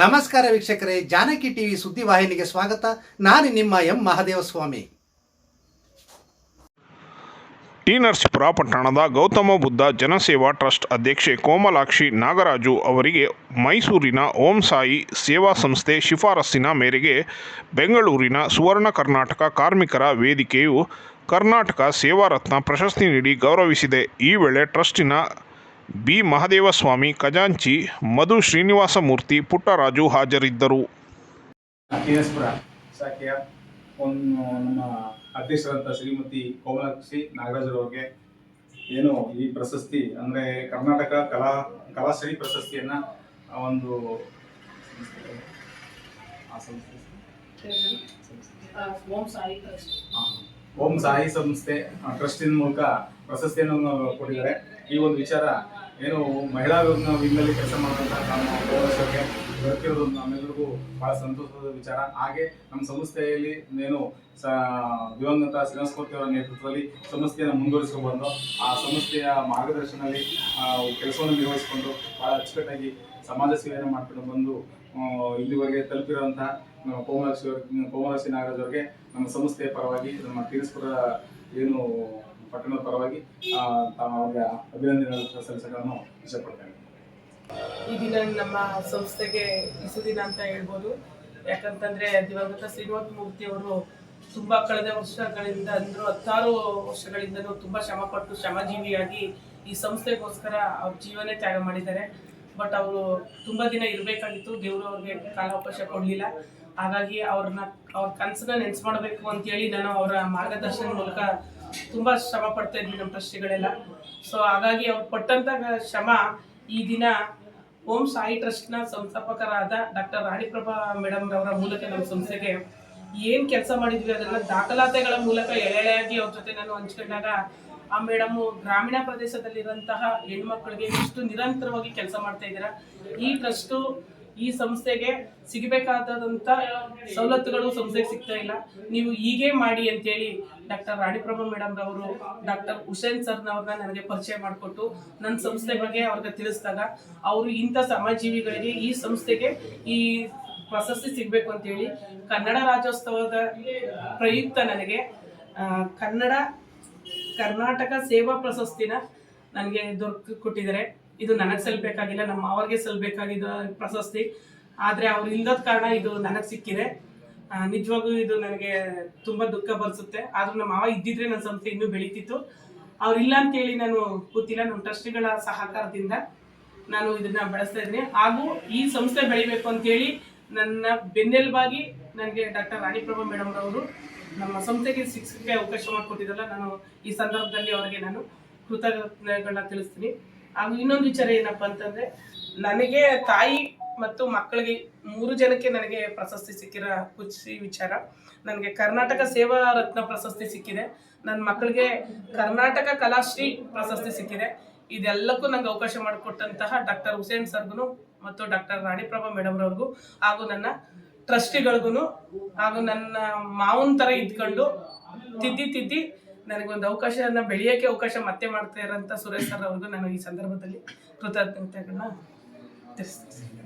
ನಮಸ್ಕಾರ ವೀಕ್ಷಕರೇ, ಜಾನಕಿ ಟಿವಿ ಸುದ್ದಿವಾಹಿನಿಗೆ ಸ್ವಾಗತ. ನಾನು ನಿಮ್ಮ ಎಂ ಮಹದೇವಸ್ವಾಮಿ. ಟಿ ನರಸೀಪುರ ಪಟ್ಟಣದ ಗೌತಮ ಬುದ್ಧ ಜನಸೇವಾ ಟ್ರಸ್ಟ್ ಅಧ್ಯಕ್ಷೆ ಕೋಮಲಾಕ್ಷಿ ನಾಗರಾಜು ಅವರಿಗೆ ಮೈಸೂರಿನ ಓಂ ಸಾಯಿ ಸೇವಾ ಸಂಸ್ಥೆ ಶಿಫಾರಸ್ಸಿನ ಮೇರೆಗೆ ಬೆಂಗಳೂರಿನ ಸುವರ್ಣ ಕರ್ನಾಟಕ ಕಾರ್ಮಿಕರ ವೇದಿಕೆಯು ಕರ್ನಾಟಕ ಸೇವಾ ರತ್ನ ಪ್ರಶಸ್ತಿ ನೀಡಿ ಗೌರವಿಸಿದೆ. ಈ ವೇಳೆ ಟ್ರಸ್ಟಿನ ಬಿ. ಮಹದೇವಸ್ವಾಮಿ ಖಜಾಂಚಿ ಮಧು ಶ್ರೀನಿವಾಸಮೂರ್ತಿ ಪುಟ್ಟರಾಜು ಹಾಜರಿದ್ದರು. ಶಾಖೆಯ ಒಂದು ನಮ್ಮ ಅಧ್ಯಕ್ಷರಂತ ಶ್ರೀಮತಿ ಕೋಮಲಾಕ್ಷಿ ನಾಗರಾಜರವ್ರಿಗೆ ಏನು ಈ ಪ್ರಶಸ್ತಿ ಅಂದ್ರೆ ಕರ್ನಾಟಕ ಕಲಾ ಕಲಾಶ್ರೀ ಪ್ರಶಸ್ತಿಯನ್ನ ಆ ಒಂದು ಆ ಸಂಸ್ಥೆ ಓಂ ಸಾಯಿ ಆ, ಓಂ ಸಾಯಿ ಸಂಸ್ಥೆ ಟ್ರಸ್ಟಿನ ಮೂಲಕ ಪ್ರಶಸ್ತಿಯನ್ನು ಕೊಟ್ಟಿದ್ದಾರೆ. ಈ ಒಂದು ವಿಚಾರ ಏನು ಮಹಿಳಾ ವಿಂಗಲ್ಲಿ ಕೆಲಸ ಮಾಡುವಂತಹ ನಮ್ಮ ಪೌರಸಭೆ ದೊರಕಿರೋದು ನಮ್ಮೆಲ್ಲರಿಗೂ ಬಹಳ ಸಂತೋಷದ ವಿಚಾರ. ಹಾಗೆ ನಮ್ಮ ಸಂಸ್ಥೆಯಲ್ಲಿ ಏನು ಸ ದಿವಂಗತ ಶ್ರೀನಿವಾಸಮೂರ್ತಿ ಅವರ ನೇತೃತ್ವದಲ್ಲಿ ಸಂಸ್ಥೆಯನ್ನು ಮುಂದುವರಿಸಿಕೊಂಡು ಆ ಸಂಸ್ಥೆಯ ಮಾರ್ಗದರ್ಶನದಲ್ಲಿ ಕೆಲಸವನ್ನು ನಿರ್ವಹಿಸಿಕೊಂಡು ಬಹಳ ಅಚ್ಚುಕಟ್ಟಾಗಿ ಸಮಾಜ ಸೇವೆಯನ್ನು ಮಾಡ್ಕೊಂಡು ಬಂದು ಇಲ್ಲಿವರೆಗೆ ತಲುಪಿರುವಂತಹ ಅವ್ರ- ಕೋಮಲಾಕ್ಷಿ ನಾಗರಾಜ್ ಅವರಿಗೆ ನಮ್ಮ ಸಂಸ್ಥೆಯ ಪರವಾಗಿ ನಮ್ಮ ತೀರಿಸ್ಪುರ ಏನು ಪಟ್ಟಣದ ಪರವಾಗಿ ಅಭಿನಂದನೆಗಳನ್ನು ಸಲ್ಲಿಸಗಳನ್ನು ಇಷ್ಟಪಡ್ತೇನೆ. ಈ ದಿನ ನಮ್ಮ ಸಂಸ್ಥೆಗೆ ಇಸು ದಿನ ಅಂತ ಹೇಳ್ಬೋದು. ಯಾಕಂತಂದ್ರೆ ದಿವಂಗತ ಶ್ರೀನಿವಾಸ ಮೂರ್ತಿ ಅವರು ತುಂಬಾ ಕಳೆದ ವರ್ಷಗಳಿಂದ ಅಂದ್ರು ಹತ್ತಾರು ವರ್ಷಗಳಿಂದನೂ ತುಂಬಾ ಶ್ರಮ ಪಟ್ಟು ಶ್ರಮಜೀವಿಯಾಗಿ ಈ ಸಂಸ್ಥೆಗೋಸ್ಕರ ಅವ್ರ ಜೀವನ ತ್ಯಾಗ ಮಾಡಿದ್ದಾರೆ. ಬಟ್ ಅವರು ತುಂಬಾ ದಿನ ಇರಬೇಕಾಗಿತ್ತು, ದೇವರು ಅವ್ರಿಗೆ ಕಾಲಾವಕಾಶ ಕೊಡಲಿಲ್ಲ. ಹಾಗಾಗಿ ಅವ್ರನ್ನ, ಅವ್ರ ಕನಸನ್ನ ನೆನ್ಸ್ ಮಾಡಬೇಕು ಅಂತೇಳಿ ನಾನು ಅವರ ಮಾರ್ಗದರ್ಶನ ಮೂಲಕ ತುಂಬಾ ಶ್ರಮ ಪಡ್ತಾ ಇದ್ವಿ ನಮ್ಮ ಟ್ರಸ್ಟಿಗಳೆಲ್ಲ. ಸೊ ಹಾಗಾಗಿ ಅವ್ರು ಪಟ್ಟಂತ ಶ್ರಮ ಈ ದಿನ ಓಂ ಸಾಯಿ ಟ್ರಸ್ಟ್ನ ಸಂಸ್ಥಾಪಕರಾದ ಡಾಕ್ಟರ್ ರಾಣಿಪ್ರಭಾ ಮೇಡಮ್ ಅವರ ಮೂಲಕ ನಮ್ಮ ಸಂಸ್ಥೆಗೆ ಏನ್ ಕೆಲಸ ಮಾಡಿದ್ವಿ ಅದನ್ನ ದಾಖಲಾತೆಗಳ ಮೂಲಕ ಎಳೆಯಾಗಿ ಅವ್ರ ಜೊತೆ ನಾನು ಹಂಚ್ಕೊಂಡಾಗ ಆ ಮೇಡಮ್ ಗ್ರಾಮೀಣ ಪ್ರದೇಶದಲ್ಲಿರುವಂತಹ ಹೆಣ್ಮಕ್ಳಿಗೆ ಇಷ್ಟು ನಿರಂತರವಾಗಿ ಕೆಲಸ ಮಾಡ್ತಾ ಇದ್ದೀರಾ. ಈ ಟ್ರಸ್ಟು ಈ ಸಂಸ್ಥೆಗೆ ಸಿಗಬೇಕಾದಂತ ಸವಲತ್ತುಗಳು ಸಂಸ್ಥೆಗೆ ಸಿಗ್ತಾ ಇಲ್ಲ. ನೀವು ಹೀಗೆ ಮಾಡಿ ಅಂತೇಳಿ ಡಾಕ್ಟರ್ ರಾಣಿಪ್ರಭಾ ಮೇಡಮ್ ಅವರು ಡಾಕ್ಟರ್ ಹುಸೇನ್ ಸರ್ನವ್ರನ್ನ ನನಗೆ ಪರಿಚಯ ಮಾಡಿಕೊಟ್ಟು ನನ್ನ ಸಂಸ್ಥೆ ಬಗ್ಗೆ ಅವ್ರಿಗೆ ತಿಳಿಸಿದಾಗ ಅವರು ಇಂಥ ಸಮಾಜೀವಿಗಳಿಗೆ ಈ ಸಂಸ್ಥೆಗೆ ಈ ಪ್ರಶಸ್ತಿ ಸಿಗಬೇಕು ಅಂತೇಳಿ ಕನ್ನಡ ರಾಜ್ಯೋತ್ಸವದ ಪ್ರಯುಕ್ತ ನನಗೆ ಕನ್ನಡ ಕರ್ನಾಟಕ ಸೇವಾ ಪ್ರಶಸ್ತಿನ ನನಗೆ ದೊರಕ ಕೊಟ್ಟಿದ್ದಾರೆ. ಇದು ನನಗೆ ಸಲ್ಬೇಕಾಗಿಲ್ಲ, ನಮ್ಮ ಮಾವರಿಗೆ ಸಲ್ಬೇಕಾಗಿದ್ದ ಪ್ರಶಸ್ತಿ. ಆದರೆ ಅವ್ರು ಇಲ್ಲದ ಕಾರಣ ಇದು ನನಗೆ ಸಿಕ್ಕಿದೆ. ನಿಜವಾಗ್ಲೂ ನಿಜವಾಗೂ ಇದು ನನಗೆ ತುಂಬ ದುಃಖ ಬರ್ಸುತ್ತೆ. ಆದ್ರೂ ನಮ್ಮ ಮಾವ ಇದ್ದಿದ್ರೆ ನನ್ನ ಸಂಸ್ಥೆ ಇನ್ನೂ ಬೆಳೀತಿತ್ತು. ಅವ್ರಿಲ್ಲ ಅಂತೇಳಿ ನಾನು ಕೂತಿಲ್ಲ ನಮ್ಮ ಟ್ರಸ್ಟ್ಗಳ ಸಹಕಾರದಿಂದ ನಾನು ಇದನ್ನ ಬೆಳೆಸ್ತಾ ಇದ್ದೀನಿ. ಹಾಗೂ ಈ ಸಂಸ್ಥೆ ಬೆಳಿಬೇಕು ಅಂತೇಳಿ ನನ್ನ ಬೆನ್ನೆಲುಬಾಗಿ ನನಗೆ ಡಾಕ್ಟರ್ ರಾಣಿಪ್ರಭಾ ಮೇಡಮ್ ಅವರು ನಮ್ಮ ಸಂಸ್ಥೆಗೆ ಶಿಕ್ಷಕರಿಗೆ ಅವಕಾಶ ಮಾಡಿಕೊಟ್ಟಿದ್ದಲ್ಲ ನಾನು ಈ ಸಂದರ್ಭದಲ್ಲಿ ಅವರಿಗೆ ನಾನು ಕೃತಜ್ಞತೆಗಳನ್ನ ತಿಳಿಸ್ತೀನಿ. ಹಾಗೂ ಇನ್ನೊಂದು ವಿಚಾರ ಏನಪ್ಪ ಅಂತಂದ್ರೆ, ನನಗೆ ತಾಯಿ ಮತ್ತು ಮಕ್ಕಳಿಗೆ ಮೂರು ಜನಕ್ಕೆ ನನಗೆ ಪ್ರಶಸ್ತಿ ಸಿಕ್ಕಿರೋ ಖುಷಿ ವಿಚಾರ. ನನಗೆ ಕರ್ನಾಟಕ ಸೇವಾ ರತ್ನ ಪ್ರಶಸ್ತಿ ಸಿಕ್ಕಿದೆ. ನನ್ನ ಮಕ್ಕಳಿಗೆ ಕರ್ನಾಟಕ ಕಲಾಶ್ರೀ ಪ್ರಶಸ್ತಿ ಸಿಕ್ಕಿದೆ. ಇದೆಲ್ಲಕ್ಕೂ ನಂಗೆ ಅವಕಾಶ ಮಾಡಿಕೊಟ್ಟಂತಹ ಡಾಕ್ಟರ್ ಹುಸೇನ್ ಸರ್ಗೂ ಮತ್ತು ಡಾಕ್ಟರ್ ರಾಣಿಪ್ರಭಾ ಮೇಡಮ್ ರವ್ರಿಗೂ, ಹಾಗೂ ನನ್ನ ಟ್ರಸ್ಟಿಗಳಿಗೂ ಹಾಗೂ ನನ್ನ ಮಾವನ ಥರ ಇದ್ಕೊಂಡು ತಿದ್ದಿ ತಿದ್ದಿ ನನಗೊಂದು ಅವಕಾಶನ ಬೆಳೆಯೋಕ್ಕೆ ಅವಕಾಶ ಮತ್ತೆ ಮಾಡ್ತಾ ಇರೋಂಥ ಸುರೇಶ್ ಸರ್ ಅವ್ರಿಗೂ ನಾನು ಈ ಸಂದರ್ಭದಲ್ಲಿ ಕೃತಜ್ಞತೆಗಳನ್ನ ತಿಳಿಸ್ತೀನಿ.